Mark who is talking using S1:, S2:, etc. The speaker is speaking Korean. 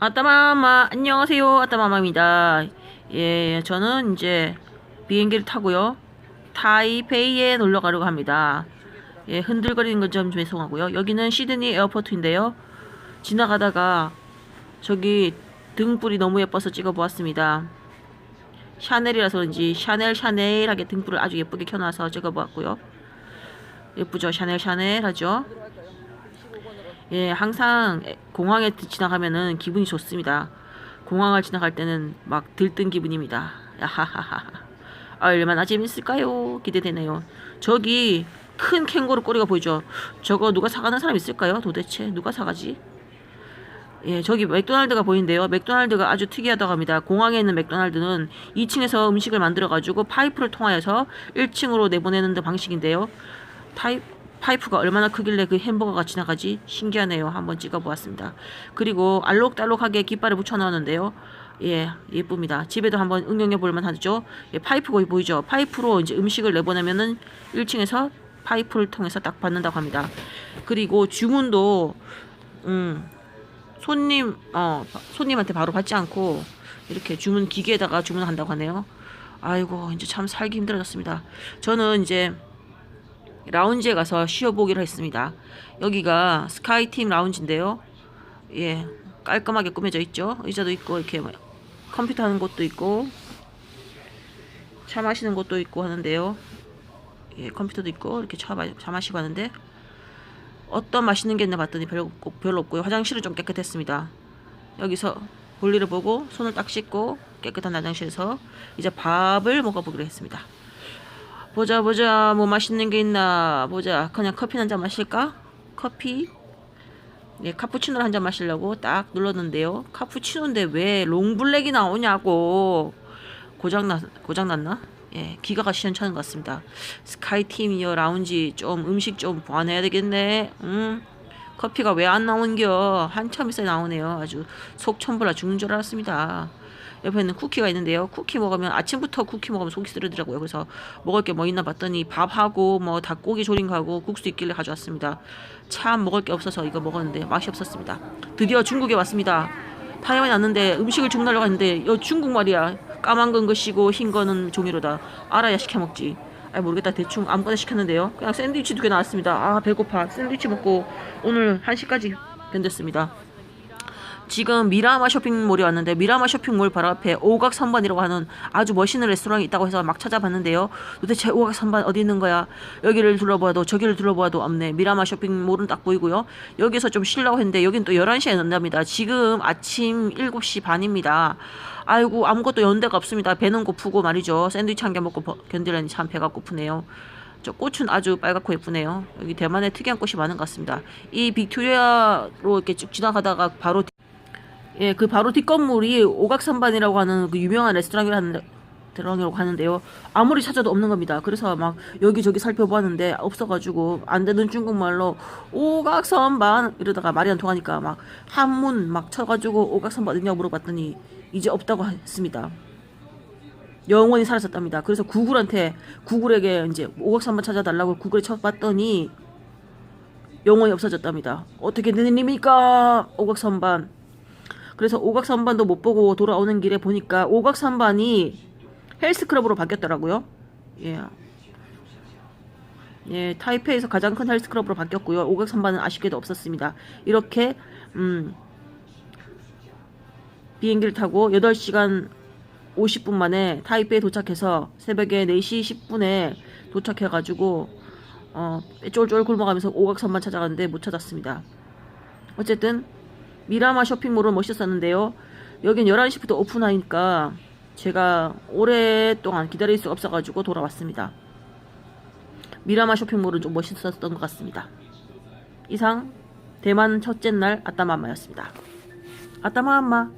S1: 아따마마 안녕하세요. 아따마마입니다. 예 저는 이제 비행기를 타고요. 타이페이에 놀러 가려고 합니다. 예 흔들거리는 건 좀 죄송하고요. 여기는 시드니 에어포트인데요. 지나가다가 저기 등불이 너무 예뻐서 찍어 보았습니다. 샤넬이라서 그런지 샤넬 샤넬하게 등불을 아주 예쁘게 켜놔서 찍어 보았고요. 예쁘죠? 샤넬 샤넬 하죠 예, 항상 공항에 지나가면은 기분이 좋습니다. 공항을 지나갈 때는 막 들뜬 기분입니다. 야하하하. 아, 얼마나 재밌을까요? 기대되네요. 저기 큰 캥거루 꼬리가 보이죠? 저거 누가 사가는 사람 있을까요? 도대체 누가 사가지? 예, 저기 맥도날드가 보이는데요. 맥도날드가 아주 특이하다고 합니다. 공항에 있는 맥도날드는 2층에서 음식을 만들어가지고 파이프를 통하여서 1층으로 내보내는 데 방식인데요. 타입, 파이프가 얼마나 크길래 그 햄버거가 지나가지 신기하네요. 한번 찍어보았습니다. 그리고 알록달록하게 깃발을 붙여넣었는데요. 예, 예쁩니다. 집에도 한번 응용해 볼만 하죠. 예, 파이프 거기 보이죠? 파이프로 이제 음식을 내보내면은 1층에서 파이프를 통해서 딱 받는다고 합니다. 그리고 주문도 음, 손님 어 손님한테 바로 받지 않고 이렇게 주문 기계에다가 주문한다고 하네요. 아이고 이제 참 살기 힘들어졌습니다. 저는 이제 라운지에 가서 쉬어보기로 했습니다. 여기가 스카이팀 라운지인데요. 예, 깔끔하게 꾸며져 있죠. 의자도 있고 이렇게 뭐 컴퓨터 하는 곳도 있고 차 마시는 곳도 있고 하는데요. 예, 컴퓨터도 있고 이렇게 차, 마, 차 마시고 하는데 어떤 맛있는 게 있나 봤더니 별로, 없고- 별로 없고요. 화장실은 좀 깨끗했습니다. 여기서 볼일을 보고 손을 딱 씻고 깨끗한 화장실에서 이제 밥을 먹어보기로 했습니다. 보자 보자. 뭐 맛있는 게 있나 보자. 그냥 커피 한 잔 마실까? 커피? 네 카푸치노를 한 잔 마시려고 딱 눌렀는데요. 카푸치노인데 왜 롱블랙이 나오냐고. 고장나 고장났나? 예 기가가 시원찮은 것 같습니다. 스카이팀이요 라운지 좀 음식 좀 보완해야 되겠네. 음 커피가 왜 안 나온겨 한참 있어야 나오네요 아주 속 천불나 죽는 줄 알았습니다 옆에는 쿠키가 있는데요. 쿠키 먹으면 아침부터 쿠키 먹으면 속이 쓰리더라고요. 그래서 먹을 게 뭐 있나 봤더니 밥하고 뭐 닭고기 조림하고 국수 있길래 가져왔습니다. 참 먹을 게 없어서 이거 먹었는데 맛이 없었습니다. 드디어 중국에 왔습니다. 타이완에 왔는데 음식을 주문하려고 했는데 여 중국 말이야. 까만 건 것이고 흰 거는 종이로다. 알아야 시켜 먹지. 아 모르겠다 대충 아무거나 시켰는데요. 그냥 샌드위치 두 개 나왔습니다. 아 배고파. 샌드위치 먹고 오늘 1시까지 견뎠습니다. 지금 미라마 쇼핑몰이 왔는데 미라마 쇼핑몰 바로 앞에 오각 선반이라고 하는 아주 멋있는 레스토랑이 있다고 해서 막 찾아봤는데요. 도대체 오각 선반 어디 있는 거야? 여기를 둘러봐도 저기를 둘러봐도 없네. 미라마 쇼핑몰은 딱 보이고요. 여기서 좀 쉬려고 했는데 여긴 또 11시에 연답니다. 지금 아침 7시 반입니다. 아이고 아무것도 연대가 없습니다. 배는 고프고 말이죠. 샌드위치 한 개 먹고 버- 견디려니 참 배가 고프네요. 저 꽃은 아주 빨갛고 예쁘네요. 여기 대만에 특이한 꽃이 많은 것 같습니다. 이 빅토리아로 이렇게 쭉 지나가다가 바로 예, 그 바로 뒷 건물이 오각선반이라고 하는 그 유명한 레스토랑이라고 하는데요. 아무리 찾아도 없는 겁니다. 그래서 막 여기저기 살펴보았는데 없어가지고 안 되는 중국말로 오각선반 이러다가 말이 안 통하니까 막 한문 막 쳐가지고 오각선반 어디냐고 물어봤더니 이제 없다고 했습니다. 영원히 사라졌답니다. 그래서 구글한테 구글에게 이제 오각선반 찾아달라고 구글에 쳐봤더니 영원히 없어졌답니다. 어떻게 된 일입니까? 오각선반. 그래서 오각선반도 못 보고 돌아오는 길에 보니까 오각선반이 헬스클럽으로 바뀌었더라고요. 예. 예, 타이페이에서 가장 큰 헬스클럽으로 바뀌었고요. 오각선반은 아쉽게도 없었습니다. 이렇게 음, 비행기를 타고 8시간 50분 만에 타이페이에 도착해서 새벽에 4시 10분에 도착해가지고 어, 쫄쫄 굶어가면서 오각선반 찾아갔는데 못 찾았습니다. 어쨌든 미라마 쇼핑몰은 멋있었는데요. 여긴 11시부터 오픈하니까 제가 오랫동안 기다릴 수 없어가지고 돌아왔습니다. 미라마 쇼핑몰은 좀 멋있었던 것 같습니다. 이상 대만 첫째 날 아따마마였습니다. 아따마마